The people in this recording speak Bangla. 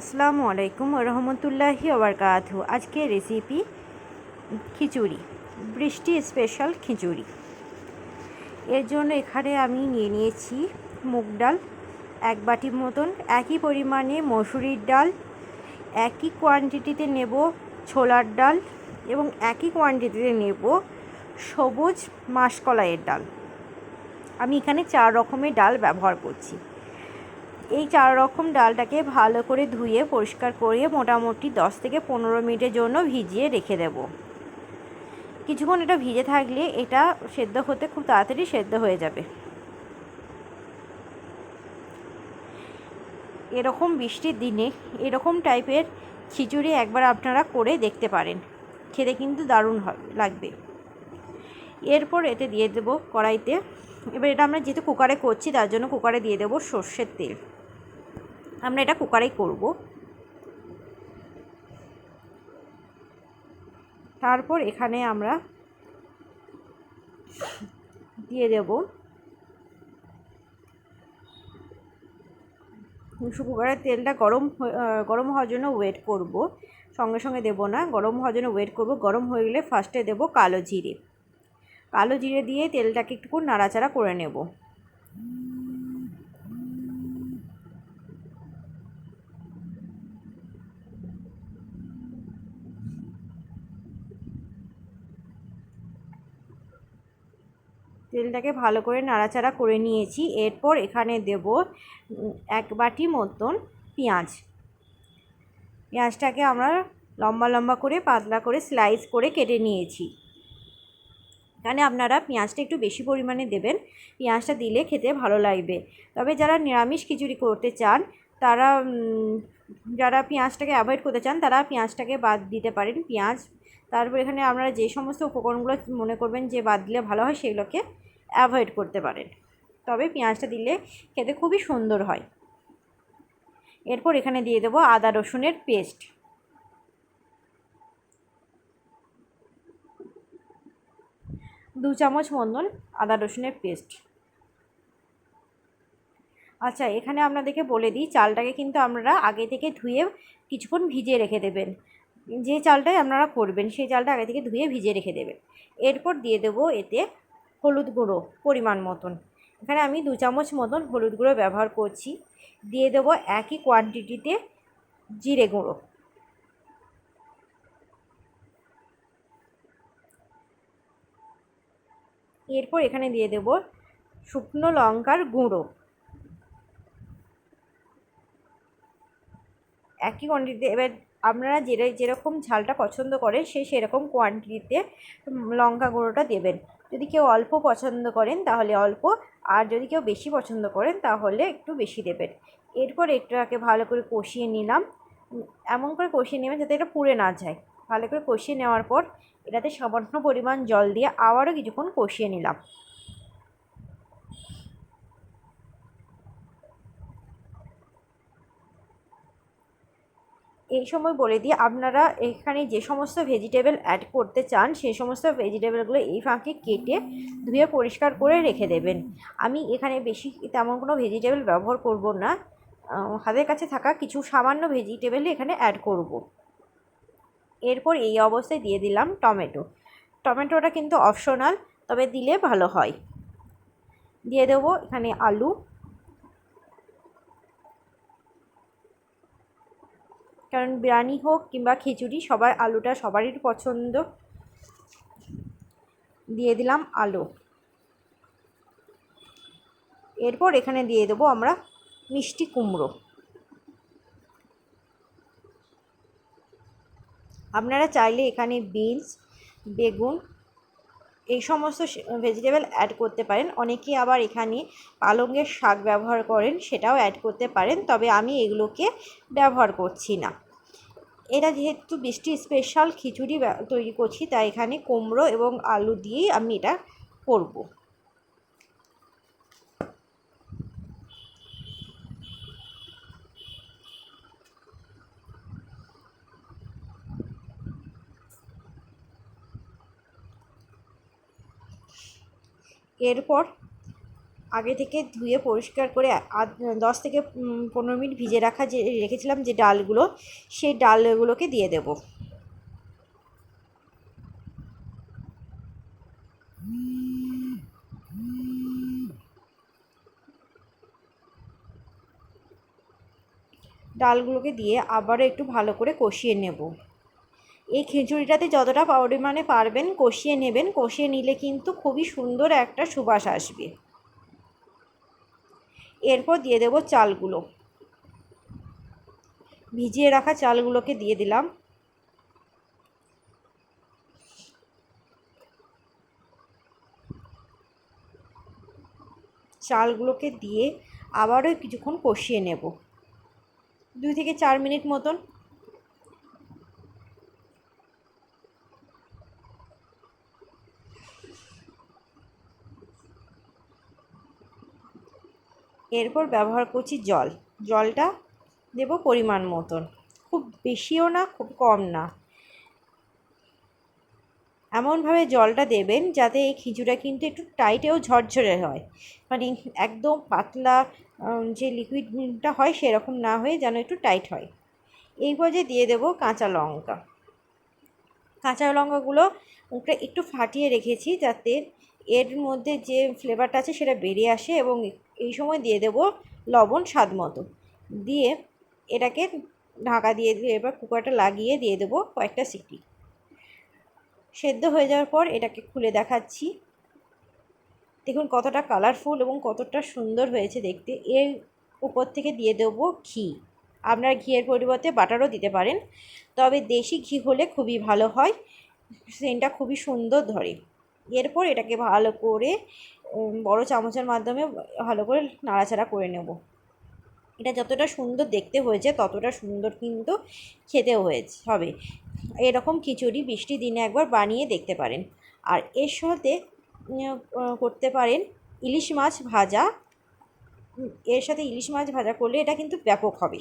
আসসালামু আলাইকুম রহমতুল্লাহি ওবরকাত আজকে রেসিপি খিচুড়ি, বৃষ্টি স্পেশাল খিচুড়ি। এর জন্য এখানে আমি নিয়ে নিয়েছি মুগ ডাল, এক বাটি মতন, একই পরিমাণে মসুরির ডাল, একই কোয়ান্টিটিতে নেব ছোলার ডাল এবং একই কোয়ান্টিটিতে নেব সবুজ মাসকলাইয়ের ডাল। আমি এখানে চার রকমের ডাল ব্যবহার করছি। এই চার রকম ডালটাকে ভালো করে ধুয়ে, পরিষ্কার করে মোটামুটি দশ থেকে পনেরো মিনিটের জন্য ভিজিয়ে রেখে দেব। কিছুক্ষণ এটা ভিজে থাকলে এটা সেদ্ধ হতে খুব তাড়াতাড়ি সেদ্ধ হয়ে যাবে। এরকম বৃষ্টির দিনে এরকম টাইপের খিচুড়ি একবার আপনারা করে দেখতে পারেন। খেতে কিন্তু দারুণ হবে লাগবে। এরপর এতে দিয়ে দেবো কড়াইতে। এবার এটা আমরা যেহেতু কুকারে করছি, তার জন্য কুকারে দিয়ে দেবো সর্ষের তেল। আমরা এটা কুকারেই করব। তারপর এখানে আমরা দিয়ে দেব কুকারের তেলটা গরম গরম হওয়ার জন্য ওয়েট করব। সঙ্গে সঙ্গে দেব না, গরম হওয়ার জন্য ওয়েট করব। গরম হয়ে গেলে ফার্স্টে দেব কালো জিরে। কালো জিরে দিয়ে তেলটাকে একটু নাড়াচাড়া করে নেব। তেলটাকে ভালো করে নাড়াচাড়া করে নিয়েছি। এরপর এখানে দেব এক বাটি মতন পেঁয়াজ। পেঁয়াজটাকে আমরা লম্বা লম্বা করে, পাতলা করে স্লাইস করে কেটে নিয়েছি। এখানে আপনারা পেঁয়াজটা একটু বেশি পরিমাণে দেবেন। পেঁয়াজটা দিলে খেতে ভালো লাগবে। তবে যারা নিরামিষ খিচুড়ি করতে চান, তারা যারা পেঁয়াজটাকে অ্যাভয়েড করতে চান, তারা পেঁয়াজটাকে বাদ দিতে পারেন, পেঁয়াজ। তারপর এখানে আপনারা যে সমস্ত উপকরণগুলো মনে করবেন যে বাদ দিলে ভালো হয়, সেগুলোকে অ্যাভয়েড করতে পারেন। তবে পেঁয়াজটা দিলে খেতে খুবই সুন্দর হয়। এরপর এখানে দিয়ে দেবো আদা রসুনের পেস্ট। দু চামচ মন্দন আদা রসুনের পেস্ট। আচ্ছা এখানে আপনাদেরকে বলে দিই, চালটাকে কিন্তু আপনারা আগে থেকে ধুয়ে কিছুক্ষণ ভিজিয়ে রেখে দেবেন। যে চালটাই আপনারা করবেন, সেই চালটা আগে থেকে ধুয়ে ভিজিয়ে রেখে দেবেন। এরপর দিয়ে দেবো এতে হলুদ গুঁড়ো পরিমাণ মতন। এখানে আমি দু চামচ মতন হলুদ গুঁড়ো ব্যবহার করছি। দিয়ে দেবো একই কোয়ান্টিটিতে জিরে গুঁড়ো। এরপর এখানে দিয়ে দেব শুকনো লঙ্কার গুঁড়ো। একই কোয়ান্টিটিতে এবার আপনারা যে যেরকম ঝালটা পছন্দ করেন সে সেরকম কোয়ান্টিটিতে লঙ্কা গুঁড়োটা দেবেন। যদি কেউ অল্প পছন্দ করেন, তাহলে অল্প, আর যদি কেউ বেশি পছন্দ করেন, তাহলে একটু বেশি দেবেন। এরপর এটাকে ভালো করে কষিয়ে নিলাম। এমন করে কষিয়ে নেবেন যাতে এটা পুড়ে না যায়। ভালো করে কষিয়ে নেওয়ার পর এটাতে সামান্য পরিমাণ জল দিয়ে আবারও কিছুক্ষণ কষিয়ে নিলাম। এই সময় বলে দিই, আপনারা এখানে যে সমস্ত ভেজিটেবল অ্যাড করতে চান সেই সমস্ত ভেজিটেবলগুলো এই ফাঁকে কেটে ধুয়ে পরিষ্কার করে রেখে দেবেন। আমি এখানে বেশি তেমন কোনো ভেজিটেবল ব্যবহার করব না। হাতের কাছে থাকা কিছু সামান্য ভেজিটেবলই এখানে অ্যাড করব। এরপর এই অবস্থায় দিয়ে দিলাম টমেটো। টমেটোটা কিন্তু অপশনাল, তবে দিলে ভালো হয়। দিয়ে দেবো এখানে আলু। কারণ বিরিয়ানি হোক কিংবা খিচুড়ি, সবার আলুটা সবারই পছন্দ। দিয়ে দিলাম আলু। এরপর এখানে দিয়ে দেবো আমরা মিষ্টি কুমড়ো। আপনারা চাইলে এখানে বিনস, বেগুন এই সমস্ত ভেজিটেবল অ্যাড করতে পারেন। অনেকে আবার এখানে পালংয়ের শাক ব্যবহার করেন, সেটাও অ্যাড করতে পারেন, তবে আমি এগুলোকে ব্যবহার করছি না। এটা যেহেতু বৃষ্টি স্পেশাল খিচুড়ি তৈরি করছি, তাই এখানে কুমড়ো এবং আলু দিয়েই আমি এটা করব। এরপর আগে থেকে ধুয়ে পরিষ্কার করে আধ, দশ থেকে পনেরো মিনিট ভিজে রাখা যে, রেখেছিলাম যে ডালগুলো, সেই ডালগুলোকে দিয়ে দেবো। ডালগুলোকে দিয়ে আবারও একটু ভালো করে কষিয়ে নেব। এই খিচুড়িটাতে যতটা পরিমাণে পারবেন কষিয়ে নেবেন। কষিয়ে নিলে কিন্তু খুবই সুন্দর একটা সুবাস আসবে। এরপর দিয়ে দেব চালগুলো। ভিজিয়ে রাখা চালগুলোকে দিয়ে দিলাম। চালগুলোকে দিয়ে আবারও কিছুক্ষণ কষিয়ে নেব। দুই থেকে চার মিনিট মতন এরপর ব্যবহার করছি জল। জলটা দেব পরিমাণ মতন। খুব বেশিও না, খুব কম না। এমনভাবে জলটা দেবেন যাতে এই খিচুড়া কিন্তু একটু টাইটেও ঝরঝরে হয়। মানে একদম পাতলা যে লিকুইডটা হয় সেরকম না হয়ে যেন একটু টাইট হয়। এই পর্যায়ে দিয়ে দেবো কাঁচা লঙ্কা। কাঁচা লঙ্কাগুলো ওটা একটু ফাটিয়ে রেখেছি যাতে এর মধ্যে যে ফ্লেভারটা আছে সেটা বেরিয়ে আসে এবং এই সময় দিয়ে দেবো লবণ স্বাদ মতো। দিয়ে এটাকে ঢাকা দিয়ে দিয়ে এবার কুকারটা লাগিয়ে দিয়ে দেবো কয়েকটা সিটি। সেদ্ধ হয়ে যাওয়ার পর এটাকে খুলে দেখাচ্ছি। দেখুন কতটা কালারফুল এবং কতটা সুন্দর হয়েছে দেখতে। এর উপর থেকে দিয়ে দেবো ঘি। আপনার ঘিয়ের পরিবর্তে বাটারও দিতে পারেন। তবে দেশি ঘি হলে খুবই ভালো হয়। সেন্টটা খুবই সুন্দর ধরে। এরপর এটাকে ভালো করে বড় চামচের মাধ্যমে ভালো করে নাড়াচাড়া করে নেব। এটা যতটা সুন্দর দেখতে হয়েছে, ততটা সুন্দর কিন্তু খেতেও হয়েছে, হবে। এরকম খিচুড়ি বৃষ্টি দিনে একবার বানিয়ে দেখতে পারেন। আর এর সাথে করতে পারেন ইলিশ মাছ ভাজা। এর সাথে ইলিশ মাছ ভাজা করলে এটা কিন্তু ব্যাপক হবে।